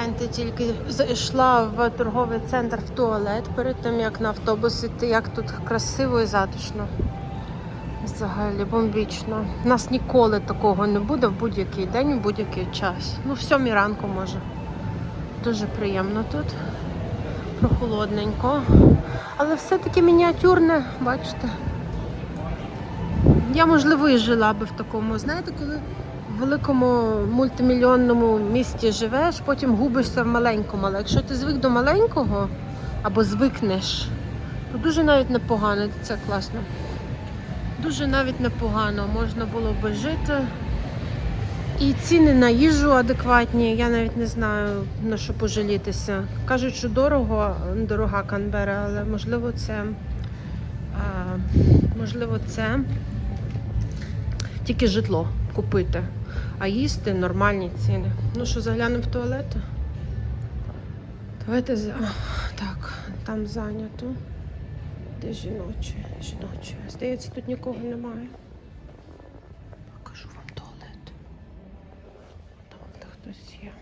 гляньте, тільки зайшла в торговий центр в туалет перед тим, як на автобус іти, як тут красиво і затишно. Взагалі бомбічно. У нас ніколи такого не буде в будь-який день, в будь-який час. Ну, в сьомій ранку може. Дуже приємно тут. Прохолодненько. Але все-таки мініатюрне, бачите. Я, можливо, і жила би в такому. Знаєте, коли великому мультимільйонному місті живеш, потім губишся в маленькому. Але якщо ти звик до маленького або звикнеш, то дуже навіть непогано. Це класно. Дуже навіть непогано. Можна було би жити. І ціни на їжу адекватні. Я навіть не знаю на що пожалітися. Кажуть, що дорого, дорога Канбера, але можливо це. А, можливо, це тільки житло купити, а їсти нормальні ціни. Ну що, заглянемо в туалет? Давайте за. Так, там зайнято. Де жіночі? Жіночі. Здається, тут нікого немає. Покажу вам туалет. Там де хтось є.